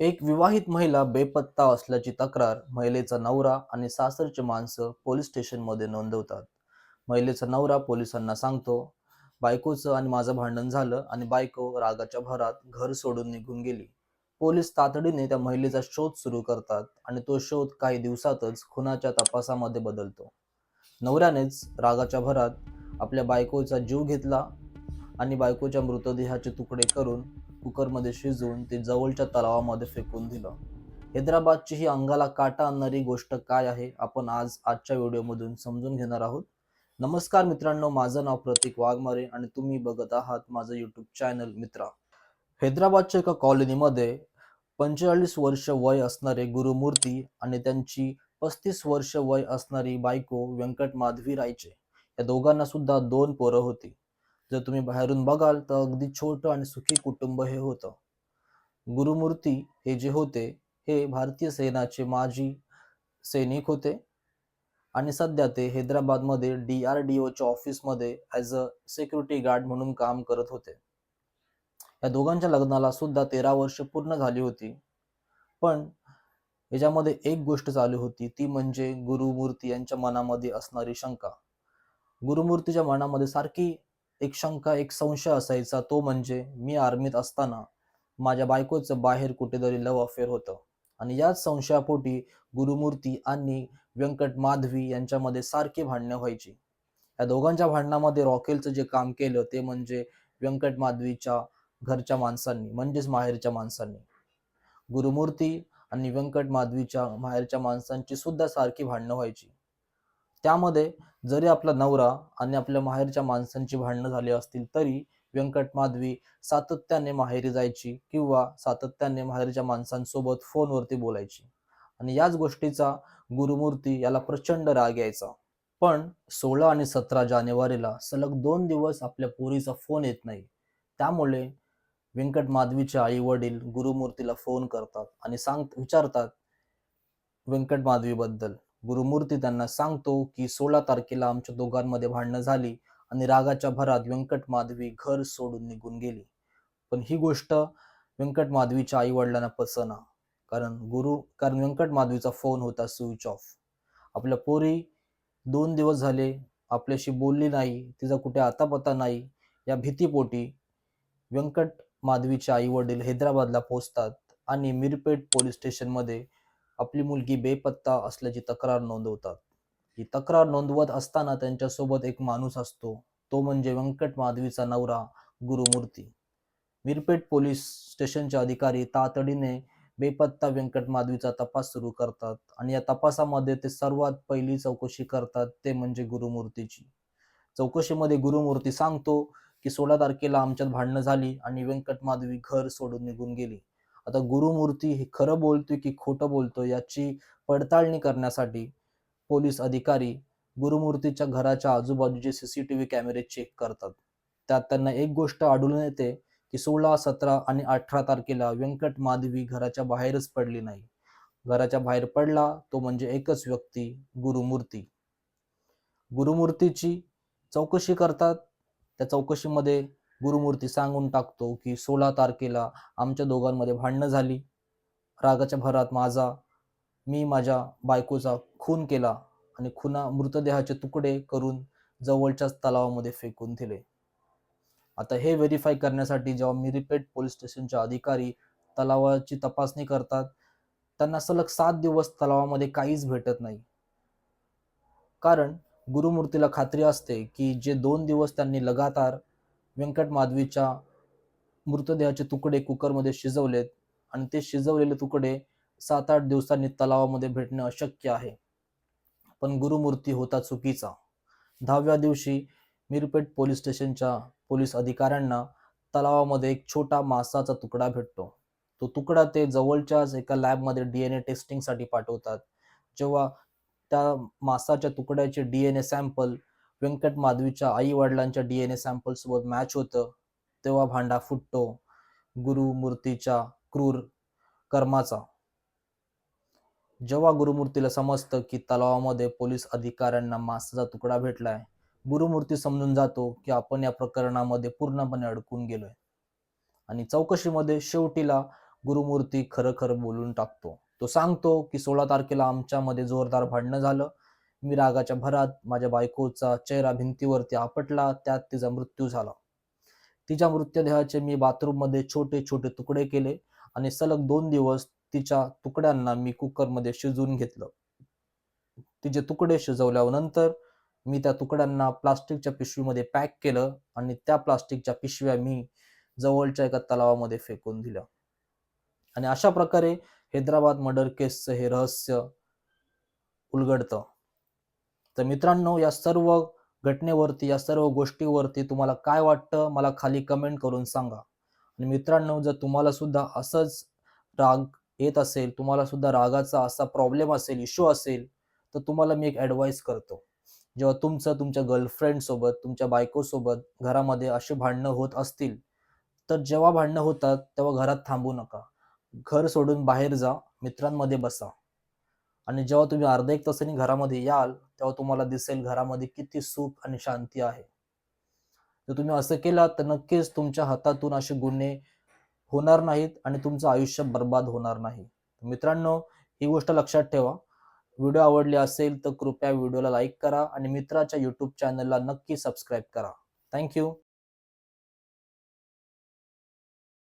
एक विवाहित महिला बेपत्ता असल्याची तक्रार महिलेचा नवरा आणि सासरची माणसं पोलीस स्टेशनमध्ये नोंदवतात. महिलेचा नवरा पोलिसांना सांगतो बायकोचं आणि माझं भांडण झालं आणि बायको रागाच्या भरात घर सोडून निघून गेली. पोलीस तातडीने त्या महिलेचा शोध सुरू करतात आणि तो शोध काही दिवसातच खुनाच्या तपासामध्ये बदलतो. नवऱ्यानेच रागाच्या भरात आपल्या बायकोचा जीव घेतला आणि बायकोच्या मृतदेहाचे तुकडे करून कुकरमध्ये शिजवून ते जवळच्या तलावामध्ये फेकून दिलं. हैदराबादची ही अंगाला काटा आणणारी गोष्ट काय आहे आपण आज आजच्या व्हिडिओमधून समजून घेणार आहोत. नमस्कार मित्रांनो माझं नाव प्रतीक वाघमारे आणि तुम्ही बघत आहात माझं युट्यूब चॅनल मित्रा. हैदराबादच्या एका कॉलनीमध्ये पंचेचाळीस वर्ष वय असणारे गुरुमूर्ती आणि त्यांची पस्तीस वर्ष वय असणारी बायको व्यंकट माधवी रायचे या दोघांना सुद्धा दोन पोरं होती. जर तुम्ही बाहेरून बघाल तर अगदी छोटं आणि सुखी कुटुंब हे होतं. गुरुमूर्ती हे जे होते हे भारतीय सेनाचे माजी सैनिक होते. आणि सध्या ते हैदराबादमध्ये डी आर डी ओच्या ऑफिसमध्ये ॲज अ सिक्युरिटी गार्ड म्हणून काम करत होते. या दोघांच्या लग्नाला सुद्धा तेरा वर्ष पूर्ण झाली होती. पण याच्यामध्ये एक गोष्ट चालू होती ती म्हणजे गुरुमूर्ती यांच्या मनामध्ये असणारी शंका. गुरुमूर्तीच्या मनामध्ये सारखी एक शंका एक संशय असायचा तो म्हणजे मी आर्मीत असताना माझ्या बायकोचं बाहेर कुठेतरी लव अफेअर होतं. आणि याच संशयापोटी गुरुमूर्ती आणि व्यंकट माधवी यांच्यामध्ये सारखी भांडणं व्हायची. या दोघांच्या भांडणामध्ये रॉकेलचं जे काम केलं ते म्हणजे व्यंकट माधवीच्या घरच्या माणसांनी म्हणजेच माहेरच्या माणसांनी. गुरुमूर्ती आणि व्यंकट माधवीच्या माहेरच्या माणसांची सुद्धा सारखी भांडणं व्हायची. त्यामध्ये जरी आपला नवरा आणि आपल्या माहेरच्या माणसांची भांडणं झाली असतील तरी व्यंकट माधवी सातत्याने माहेरी जायची किंवा सातत्याने माहेरच्या माणसांसोबत फोनवरती बोलायची. आणि याच गोष्टीचा गुरुमूर्ती याला प्रचंड राग यायचा. पण सोळा आणि सतरा जानेवारीला सलग दोन दिवस आपल्या पोरीचा फोन येत नाही. त्यामुळे व्यंकट माधवीचे आई वडील गुरुमूर्तीला फोन करतात आणि सांग विचारतात व्यंकट माधवीबद्दल. गुरुमूर्ती त्यांना सांगतो की सोळा तारखेला आमच्या दोघांमध्ये भांडणं झाली आणि रागाच्या भरात व्यंकट माधवी घर सोडून निघून गेली. पण ही गोष्ट व्यंकट माधवीच्या आई वडिलांना पसना कारण गुरु कारण व्यंकट माधवीचा फोन होता स्विच ऑफ आपल्या पोरी दोन दिवस झाले आपल्याशी बोलली नाही तिचा कुठे आतापता नाही या भीतीपोटी व्यंकट माधवीचे आई वडील हैदराबादला पोहोचतात आणि मिरपेट पोलीस स्टेशनमध्ये आपली मुलगी बेपत्ता असल्याची तक्रार नोंदवतात. ही तक्रार नोंदवत असताना त्यांच्यासोबत एक माणूस असतो. तो म्हणजे व्यंकट माधवीचा नवरा गुरुमूर्ती. मिरपेट पोलीस स्टेशनचे अधिकारी तातडीने बेपत्ता व्यंकट माधवीचा तपास सुरू करतात आणि या तपासामध्ये ते सर्वात पहिली चौकशी करतात ते म्हणजे गुरुमूर्तीची. चौकशीमध्ये गुरुमूर्ती सांगतो की सोळा तारखेला आमच्यात भांडणं झाली आणि व्यंकट माधवी घर सोडून निघून गेली. आता गुरुमूर्ती हे खरं बोलतोय की खोटं बोलतोय याची पडताळणी करण्यासाठी पोलीस अधिकारी गुरुमूर्तीच्या घराच्या आजूबाजूचे सीसीटीव्ही कॅमेरे चेक करतात. त्यात त्यांना एक गोष्ट आढळून येते की सोळा सतरा आणि अठरा तारखेला व्यंकट माधवी घराच्या बाहेरच पडली नाही. घराच्या बाहेर पडला तो म्हणजे एकच व्यक्ती गुरुमूर्ती. गुरुमूर्तीची चौकशी करतात. त्या चौकशीमध्ये गुरुमूर्ती सांगून टाकतो की सोळा तारखेला आमच्या दोघांमध्ये भांडणं झाली. रागाच्या भरात माझा मी माझ्या बायकोचा खून केला आणि खुना मृतदेहाचे तुकडे करून जवळच्याच तलावामध्ये फेकून दिले. आता हे व्हेरीफाय करण्यासाठी जेव्हा मिरीपेट पोलीस स्टेशनचे अधिकारी तलावाची तपासणी करतात त्यांना सलग सात दिवस तलावामध्ये काहीच भेटत नाही. कारण गुरुमूर्तीला खात्री असते की जे दोन दिवस त्यांनी लगातार व्यंकट माधवीच्या मृतदेहाचे तुकडे कुकरमध्ये शिजवलेत आणि ते शिजवलेले तुकडे सात आठ दिवसांनी तलावामध्ये भेटणे अशक्य आहे. पण गुरुमूर्ती होता चुकीचा. दहाव्या दिवशी मिरपेट पोलीस स्टेशनच्या पोलीस अधिकाऱ्यांना तलावामध्ये एक छोटा मासाचा तुकडा भेटतो. तो तुकडा ते जवळच्याच एका लॅबमध्ये डी एन ए टेस्टिंगसाठी पाठवतात. जेव्हा त्या मासाच्या तुकड्याचे D N A sample Venkat माधवीच्या आई वडिलांच्या डी एन ए सॅम्पल सोबत मॅच होतं. तेव्हा भांडा फुटतो. गुरुमूर्तीच्या क्रूर कर्माचा. जेव्हा गुरुमूर्तीला समजतं की तलावामध्ये पोलीस अधिकाऱ्यांना मासाचा तुकडा भेटलाय गुरुमूर्ती समजून जातो की आपण या प्रकरणामध्ये पूर्णपणे अडकून गेलोय. आणि चौकशीमध्ये शेवटीला गुरुमूर्ती खरं खरं बोलून टाकतो. तो सांगतो की सोळा तारखेला आमच्यामध्ये जोरदार भांडणं झालं. मी रागाच्या भरात माझ्या बायकोचा चेहरा भिंतीवरती आपटला त्यात तिचा मृत्यू झाला. तिच्या मृतदेहाचे मी बाथरूममध्ये छोटे छोटे तुकडे केले आणि सलग दोन दिवस तिच्या तुकड्यांना मी कुकरमध्ये शिजवून घेतलं. तिचे तुकडे शिजवल्यानंतर मी त्या तुकड्यांना प्लास्टिकच्या पिशवीमध्ये पॅक केलं आणि त्या प्लास्टिकच्या पिशव्या मी जवळच्या एका तलावामध्ये फेकून दिल्या. आणि अशा प्रकारे हैदराबाद मर्डर केसचं हे रहस्य उलगडतं. तर मित्रांनो या सर्व घटनेवरती या सर्व गोष्टीवरती तुम्हाला काय वाटतं मला खाली कमेंट करून सांगा. आणि मित्रांनो जर तुम्हाला सुद्धा असंच राग येत असेल तुम्हाला सुद्धा रागाचा असा प्रॉब्लेम असेल इश्यू असेल तर तुम्हाला मी एक ॲडवाईस करतो. जेव्हा तुमचं तुमच्या गर्लफ्रेंड सोबत तुमच्या बायकोसोबत घरामध्ये अशी भांडणं होत असतील तर जेव्हा भांडणं होतात तेव्हा घरात थांबू नका. घर सोडून बाहेर जा मित्रांमध्ये बसा. आणि जेव्हा तुम्ही अर्धा एक तासाने घरामध्ये याल तेव्हा तुम्हाला दिसेल घरामध्ये किती सुख आणि शांती आहे. जर तुम्ही असं केलात तर नक्कीच तुमच्या हातातून असे गुन्हे होणार नाहीत आणि तुमचं आयुष्य बर्बाद होणार नाही. मित्रांनो ही गोष्ट लक्षात ठेवा. व्हिडिओ आवडली असेल तर कृपया व्हिडिओला लाईक करा आणि मित्राच्या यूट्यूब चॅनलला नक्की सबस्क्राईब करा. थँक्यू